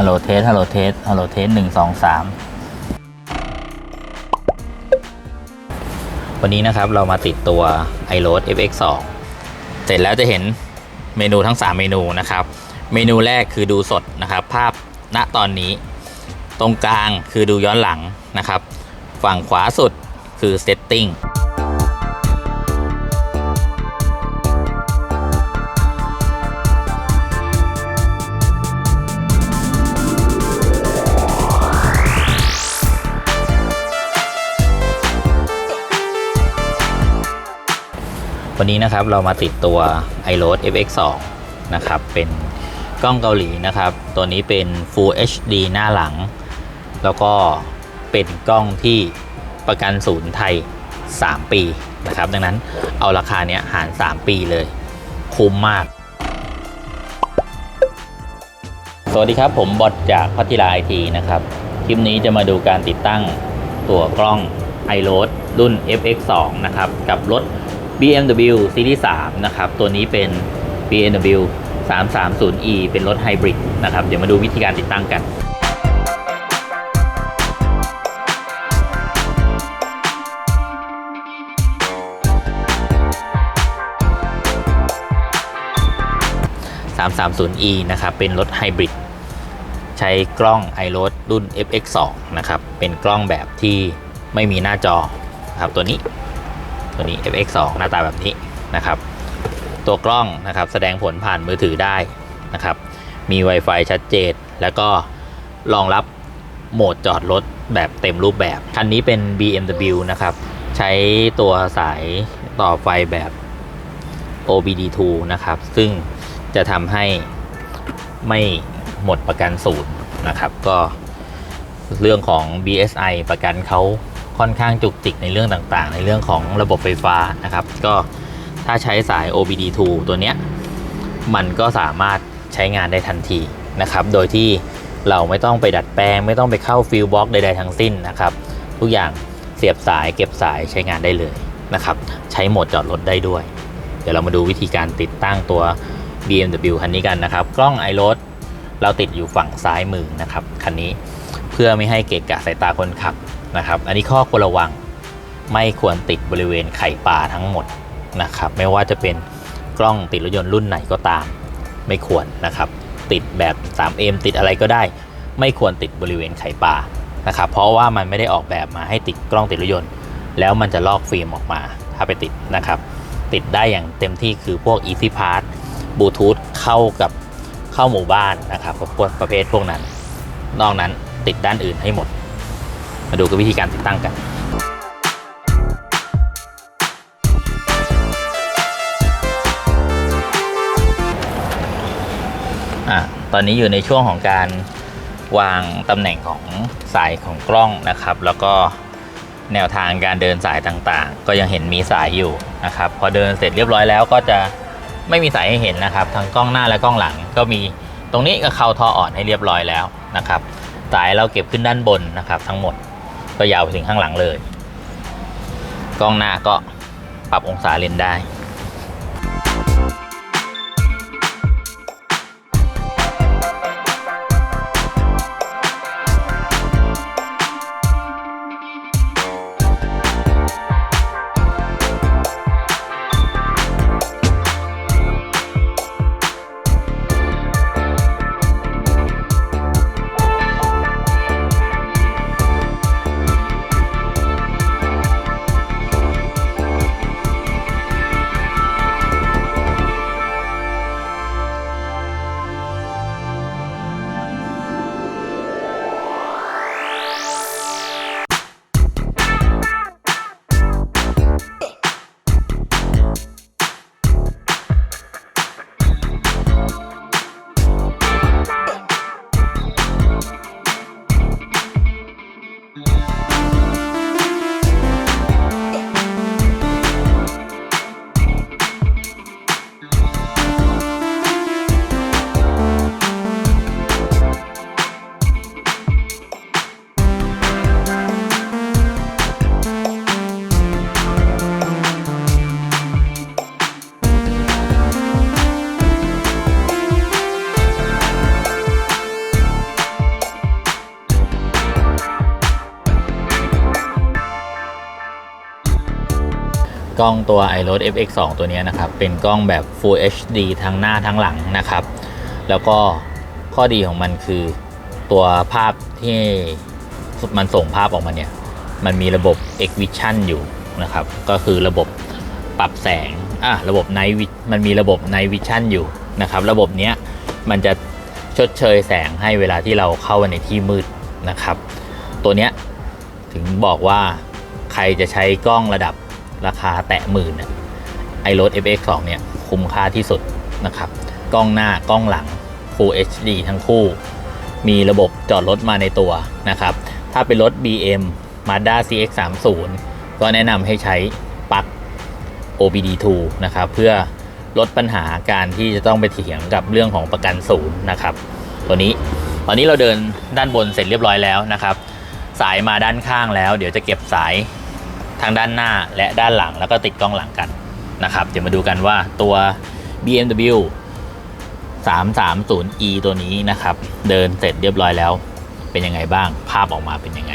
ฮัลโหลเทส ฮัลโหลเทส ฮัลโหลเทสหนึ่งสองสามวันนี้นะครับเรามาติดตัว i r o a d FX2 เสร็จแล้วจะเห็นเมนูทั้ง 3 เมนูนะครับ เมนูแรกคือดูสดนะครับ ภาพณตอนนี้ ตรงกลางคือดูย้อนหลังนะครับ ฝั่งขวาสุดคือ Setting วันนี้นะครับเรามาติดตัว i r o a d FX2 นะครับเป็นกล้องเกาหลีนะครับ ตัวนี้เป็น Full HD หน้าหลัง แล้วก็เป็นกล้องที่ประกันศูนย์ไทย 3 ปีนะครับ ดังนั้นเอาราคาเนี้ยหาร 3 ปีเลย คุ้มมาก สวัสดีครับผมบอทจากพัทิลาไอทีนะครับ คลิปนี้จะมาดูการติดตั้งตัวกล้อง i r o a d รุ่น FX2 นะครับ กับรถ BMW Series 3นะครับตัวนี้เป็น BMW 330e เป็นรถไฮบริดนะครับเดี๋ยวมาดูวิธีการติดตั้งกัน 330e นะครับ เป็นรถไฮบริด ใช้กล้อง i r o a d รุ่น FX2 นะครับ เป็นกล้องแบบที่ไม่มีหน้าจอครับตัวนี้ ตัวนี้ FX2 หน้าตาแบบนี้นะครับ ตัวกล้องนะครับแสดงผลผ่านมือถือได้นะครับ มี Wi-Fi ชัดเจน แล้วก็รองรับโหมดจอดรถแบบเต็มรูปแบบ คันนี้เป็น BMW นะครับ ใช้ตัวสายต่อไฟแบบ OBD2 นะครับ ซึ่งจะทำให้ไม่หมดประกันศูนย์นะครับ ก็เรื่องของ BSI ประกันเขา ค่อนข้างจุกจิกในเรื่องต่างๆ ในเรื่องของระบบไฟฟ้านะครับ ก็ถ้าใช้สาย OBD2 ตัวเนี้ยมันก็สามารถใช้งานได้ทันทีนะครับ โดยที่เราไม่ต้องไปดัดแปลง ไม่ต้องไปเข้าฟิลบ็อกใดๆทั้งสิ้นนะครับ ทุกอย่างเสียบสายเก็บสายใช้งานได้เลยนะครับ ใช้โหมดจอดรถได้ด้วย เดี๋ยวเรามาดูวิธีการติดตั้งตัว BMW คันนี้กันนะครับ กล้อง i r o a d เราติดอยู่ฝั่งซ้ายมือนะครับคันนี้เพื่อไม่ให้เกะกะสายตาคนขับ นะครับ อันนี้ข้อควรระวังไม่ควรติดบริเวณไข่ปลาทั้งหมดนะครับ ไม่ว่าจะเป็นกล้องติดรถยนต์รุ่นไหนก็ตาม ไม่ควรนะครับ ติดแบบ 3M ติดอะไรก็ได้ ไม่ควรติดบริเวณไข่ปลานะครับ เพราะว่ามันไม่ได้ออกแบบมาให้ติดกล้องติดรถยนต์ แล้วมันจะลอกฟิล์มออกมาถ้าไปติดนะครับ ติดได้อย่างเต็มที่คือพวก Easy Pass บลูทูธเข้ากับเข้าหมู่บ้านนะครับพวกประเภทพวกนั้น นอกนั้นติดด้านอื่นให้หมด มาดูกันวิธีการติดตั้งกันอะตอนนี้อยู่ในช่วงของการวางตำแหน่งของสายของกล้องนะครับ แล้วก็แนวทางการเดินสายต่างๆ ก็ยังเห็นมีสายอยู่นะครับ พอเดินเสร็จเรียบร้อยแล้วก็จะไม่มีสายให้เห็นนะครับ ทั้งกล้องหน้าและกล้องหลัง ก็มีตรงนี้ก็เข้าท่ออ่อนให้เรียบร้อยแล้วนะครับ สายเราเก็บขึ้นด้านบนนะครับ ทั้งหมด ก็ยาวไปถึงข้างหลังเลย กล้องหน้าก็ปรับองศาเลนได้ กล้องตัว iROS FX2 ตัวนี้นะครับ เป็นกล้องแบบ Full HD ทั้งหน้าทั้งหลังนะครับ แล้วก็ข้อดีของมันคือตัวภาพที่มันส่งภาพออกมาเนี่ย มันมีระบบ X Vision อยู่นะครับ ก็คือระบบปรับแสงอะระบบ Night มันมีระบบ Night Vision อยู่นะครับ ระบบเนี้ยมันจะชดเชยแสงให้เวลาที่เราเข้าไปในที่มืดนะครับ ตัวเนี้ยถึงบอกว่าใครจะใช้กล้องระดับ ราคาแตะหมื่นเนี่ยไอรถ FX2 เนี่ยคุ้มค่าที่สุดนะครับ กล้องหน้ากล้องหลัง Full HD ทั้งคู่ มีระบบจอดรถมาในตัวนะครับ ถ้าเป็นรถ BM Mazda CX30 ก็แนะนำให้ใช้ปลั๊ก OBD2 นะครับ เพื่อลดปัญหาการที่จะต้องไปเถียงกับเรื่องของประกันศูนย์นะครับ ตัวนี้ตอนนี้เราเดินด้านบนเสร็จเรียบร้อยแล้วนะครับ สายมาด้านข้างแล้ว เดี๋ยวจะเก็บสาย ทางด้านหน้าและด้านหลังแล้วก็ติดกล้องหลังกันนะครับ เดี๋ยวมาดูกันว่าตัว BMW 330e ตัวนี้นะครับ เดินเสร็จเรียบร้อยแล้ว เป็นยังไงบ้างภาพออกมาเป็นยังไง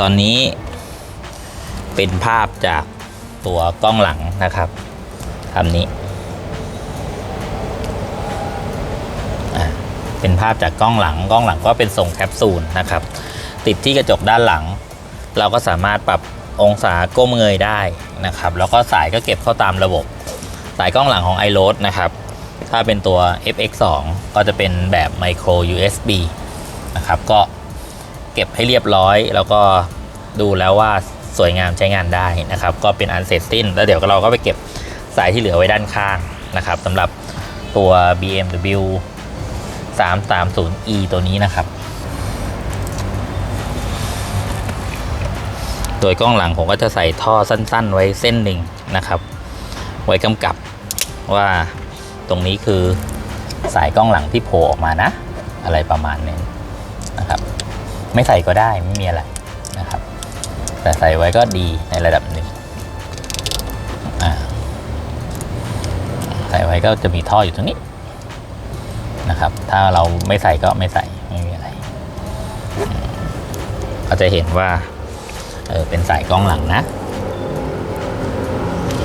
ตอนนี้เป็นภาพจากตัวกล้องหลังนะครับทำนี้ เป็นภาพจากกล้องหลัง กล้องหลังก็เป็นทรงแคปซูลนะครับ ติดที่กระจกด้านหลัง เราก็สามารถปรับองศาก้มเงยได้นะครับ แล้วก็สายก็เก็บเข้าตามระบบ สายกล้องหลังของ i r o d นะครับ ถ้าเป็นตัว FX2 ก็จะเป็นแบบ micro USB นะครับ ก็ เก็บให้เรียบร้อย แล้วก็ดูแล้วว่าสวยงามใช้งานได้นะครับ ก็เป็นอันเสร็จสิ้น แล้วเดี๋ยวเราก็ไปเก็บสายที่เหลือไว้ด้านข้างนะครับสำหรับตัว BMW 330e ตัวนี้นะครับ โดยกล้องหลังผมก็จะใส่ท่อสั้น ๆ ไว้เส้นหนึ่งนะครับ ไว้กำกับว่าตรงนี้คือสายกล้องหลังที่โผล่ออกมานะ อะไรประมาณนี้นะครับ ไม่ใส่ก็ได้ไม่มีอะไรนะครับ แต่ใส่ไว้ก็ดีในระดับหนึ่งใส่ไว้ก็จะมีท่ออยู่ตรงนี้นะครับ ถ้าเราไม่ใส่ก็ไม่ใส่ไม่มีอะไรอืมก็จะเห็นว่าเออเป็นสายกล้องหลังนะ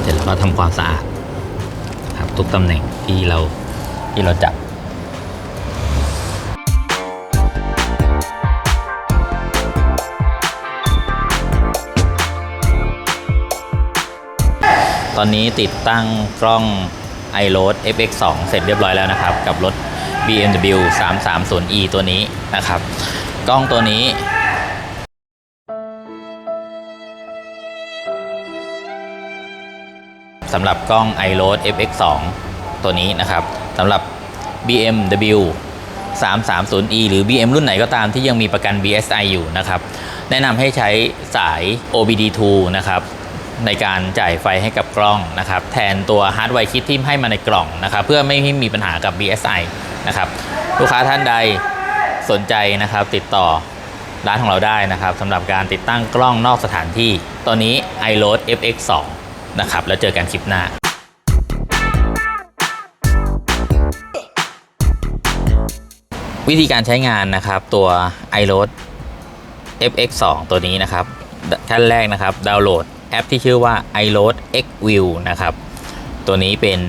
เสร็จแล้วก็ทำความสะอาดครับทุกตำแหน่งที่เราที่เราจับ ตอนนี้ติดตั้งกล้อง iRoad FX2 เสร็จเรียบร้อยแล้วนะครับ กับรถ BMW 330e ตัวนี้นะครับ กล้องตัวนี้สำหรับกล้อง iRoad FX2 ตัวนี้นะครับสำหรับ BMW 330e หรือ BM รุ่นไหนก็ตามที่ยังมีประกัน BSI อยู่นะครับ แนะนำให้ใช้สาย OBD2 นะครับ ในการจ่ายไฟให้กับกล้องนะครับ แทนตัวฮาร์ดไวร์คิดที่ให้มาในกล่องนะครับ เพื่อไม่ให้มีปัญหากับ BSI นะครับ ลูกค้าท่านใดสนใจนะครับ ติดต่อร้านของเราได้นะครับสำหรับการติดตั้งกล้องนอกสถานที่ ตอนนี้ iRoad FX2 นะครับ แล้วเจอกันคลิปหน้าวิธีการใช้งานนะครับตัว iRoad FX2 ตัวนี้นะครับขั้นแรกนะครับ ดาวน์โหลด แอปที่ชื่อว่า iRoad X View นะครับ ตัวนี้เป็น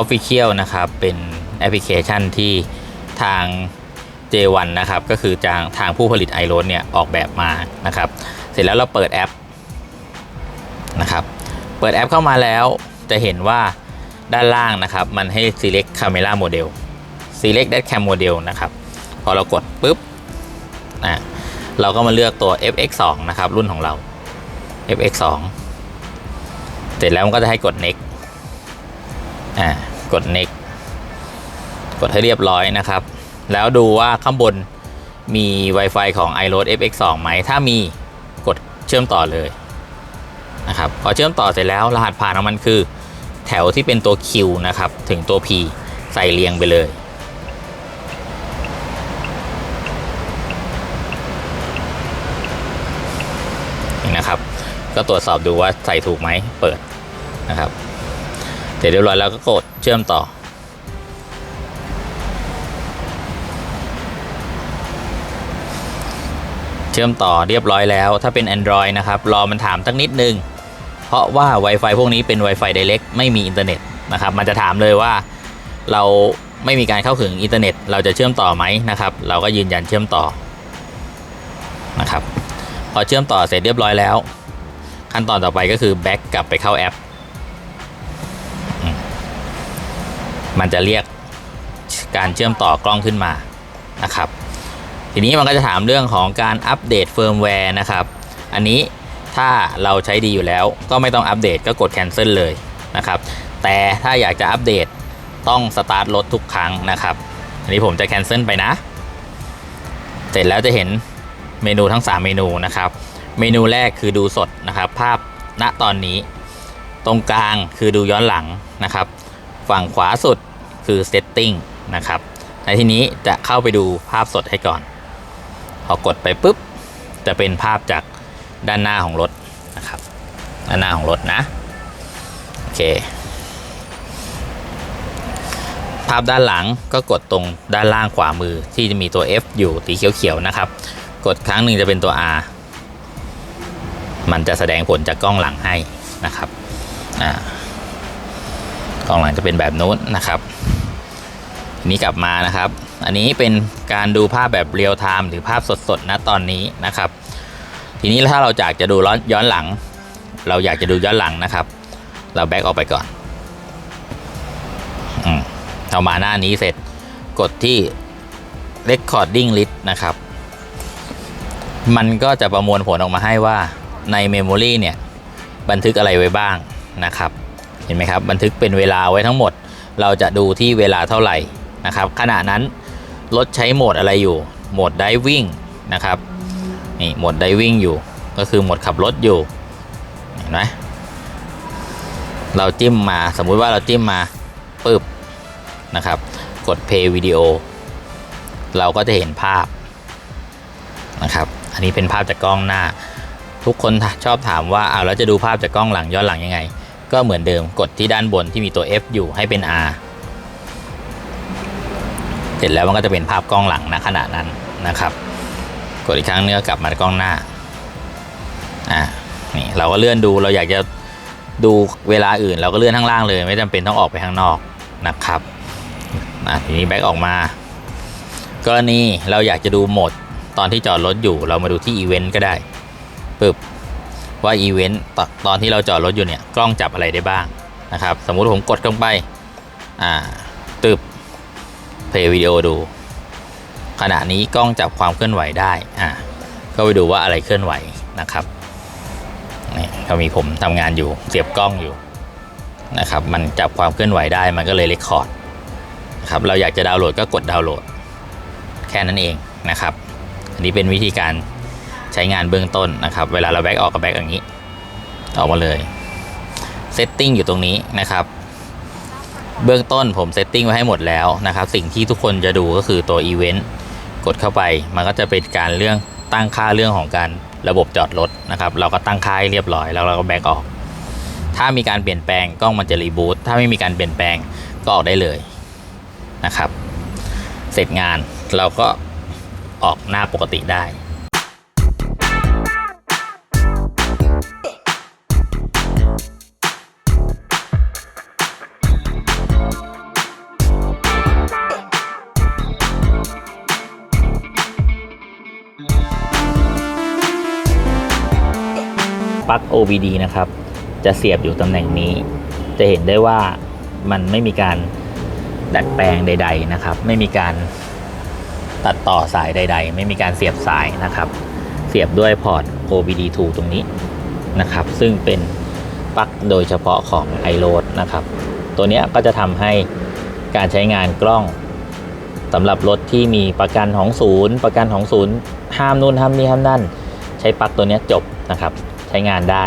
Official นะครับ เป็นแอปพลิเคชันที่ทาง J1 นะครับ ก็คือจางทางผู้ผลิต iRoad เนี่ยออกแบบมานะครับ เสร็จแล้วเราเปิดแอปนะครับ เปิดแอปเข้ามาแล้วจะเห็นว่าด้านล่างนะครับ มันให้ select camera model select that cam model นะครับ พอเรากดปุ๊บอะเราก็มาเลือกตัว FX2 นะครับ รุ่นของเรา FX2 เสร็จแล้วมันก็จะให้กด next อ่ากด next กดให้เรียบร้อยนะครับ แล้วดูว่าข้างบนมี Wi-Fi ของ iRoad FX2 ไหม ถ้ามีกดเชื่อมต่อเลยนะครับพอเชื่อมต่อเสร็จแล้วรหัสผ่านของมันคือ แถวที่เป็นตัว Q นะครับ ถึงตัว P ใส่เรียงไปเลย นี่นะครับ ก็ตรวจสอบดูว่าใส่ถูกไหมเปิดนะครับเสร็จเรียบร้อยแล้วก็กดเชื่อมต่อ เชื่อมต่อเรียบร้อยแล้ว ถ้าเป็น Android นะครับ รอมันถามสักนิดนึง เพราะว่า Wi-Fi พวกนี้เป็น Wi-Fi Direct ไม่มีอินเทอร์เน็ตนะครับ มันจะถามเลยว่าเราไม่มีการเข้าถึงอินเทอร์เน็ต เราจะเชื่อมต่อไหมนะครับ เราก็ยืนยันเชื่อมต่อนะครับ พอเชื่อมต่อเสร็จเรียบร้อยแล้ว ขั้นตอนต่อไปก็คือแบ็กกลับไปเข้าแอป มันจะเรียกการเชื่อมต่อกล้องขึ้นมานะครับ ทีนี้มันก็จะถามเรื่องของการอัปเดตเฟิร์มแวร์นะครับ อันนี้ถ้าเราใช้ดีอยู่แล้ว ก็ไม่ต้องอัปเดตก็กด cancel เลยนะครับ แต่ถ้าอยากจะอัปเดตต้องสตาร์ทรถทุกครั้งนะครับ อันนี้ผมจะ cancel ไปนะ เสร็จแล้วจะเห็นเมนูทั้ง 3 เมนูนะครับ เมนูแรกคือดูสดนะครับ ภาพณตอนนี้ ตรงกลางคือดูย้อนหลังนะครับ ฝั่งขวาสุดคือ setting นะครับในที่นี้จะเข้าไปดูภาพสดให้ก่อน พอกดไปปุ๊บ จะเป็นภาพจากด้านหน้าของรถนะครับ ด้านหน้าของรถนะโอเค ภาพด้านหลังก็กดตรงด้านล่างขวามือที่จะมีตัว F อยู่สีเขียวๆนะครับ กดครั้งหนึ่งจะเป็นตัว R มันจะแสดงผลจากกล้องหลังให้นะครับกล้องหลังจะเป็นแบบนู้นนะครับนี้กลับมานะครับ อันนี้เป็นการดูภาพแบบเรียลไทม์หรือภาพสดๆณตอนนี้นะครับ ทีนี้ถ้าเราอยากจะดูย้อนหลัง เราอยากจะดูย้อนหลังนะครับ เราแบ็กออกไปก่อนอเอามาหน้านี้เสร็จกดที่ recording list นะครับ มันก็จะประมวลผลออกมาให้ว่า ในเมมโมรีเนี่ยบันทึกอะไรไว้บ้างนะครับเห็นไหมครับบันทึกเป็นเวลาไว้ทั้งหมด เราจะดูที่เวลาเท่าไหร่นะครับขณะนั้นรถใช้โหมดอะไรอยู่ โหมดไดวิ่งนะครับนี่โหมดไดวิ่งอยู่ ก็คือโหมดขับรถอยู่เห็นไหมเราจิ้มมาสมมุติว่าเราจิ้มมาปึ๊บนะครับ กด play วิดีโอเราก็จะเห็นภาพนะครับ อันนี้เป็นภาพจากกล้องหน้า ทุกคนชอบถามว่าเอาแล้วจะดูภาพจากกล้องหลังย้อนหลังยังไง ก็เหมือนเดิมกดที่ด้านบนที่มีตัว F อยู่ให้เป็น R เสร็จแล้วมันก็จะเป็นภาพกล้องหลังณขณะนั้นนะครับ กดอีกครั้งเนื้อกลับมากล้องหน้าอ่านี่เราก็เลื่อนดูเราอยากจะดูเวลาอื่น เราก็เลื่อนข้างล่างเลย ไม่จำเป็นต้องออกไปข้างนอกนะครับอะทีนี้แบ็กออกมา กรณีเราอยากจะดูโหมดตอนที่จอดรถอยู่ เรามาดูที่อีเวนต์ก็ได้ ปึ๊บว่าอีเวนต์ตอนที่เราจอดรถอยู่เนี่ยกล้องจับอะไรได้บ้างนะครับ สมมุติผมกดลงไปอ่าตึบเพลย์วิดีโอดู ขณะนี้กล้องจับความเคลื่อนไหวได้อ่าก็ไปดูว่าอะไรเคลื่อนไหวนะครับนี่ก็มีผมทำงานอยู่เสียบกล้องอยู่นะครับ มันจับความเคลื่อนไหวได้มันก็เลยเรคคอร์ดนะครับเราอยากจะดาวน์โหลดก็กดดาวน์โหลดแค่นั้นเองนะครับ อันนี้เป็นวิธีการ ใช้งานเบื้องต้นนะครับ เวลาเราแบ็กออกกับแบ็กอย่างนี้ ออกมาเลยเซตติ้งอยู่ตรงนี้นะครับ เบื้องต้นผมเซตติ้งไว้ให้หมดแล้วนะครับ สิ่งที่ทุกคนจะดูก็คือตัวอีเวนต์กดเข้าไป มันก็จะเป็นการเรื่องตั้งค่าเรื่องของการระบบจอดรถนะครับ เราก็ตั้งค่าให้เรียบร้อยแล้วเราก็แบ็กออก ถ้ามีการเปลี่ยนแปลงกล้องมันจะรีบูตถ้าไม่มีการเปลี่ยนแปลงก็ออกได้เลยนะครับ เสร็จงานเราก็ออกหน้าปกติได้ ปลั๊ก OBD นะครับ จะเสียบอยู่ตำแหน่งนี้ จะเห็นได้ว่ามันไม่มีการดัดแปลงใด ๆนะครับ ไม่มีการตัดต่อสายใด ๆ ไม่มีการเสียบสายนะครับ เสียบด้วยพอร์ต OBD2 ตรงนี้นะครับ ซึ่งเป็นปลั๊กโดยเฉพาะของ iRoad นะครับ ตัวเนี้ยก็จะทำให้การใช้งานกล้องสำหรับรถที่มีประกันของศูนย์ ประกันของศูนย์ห้ามนู่นห้ามนี่ห้ามนั่น ใช้ปลั๊กตัวเนี้ยจบนะครับ ใช้งานได้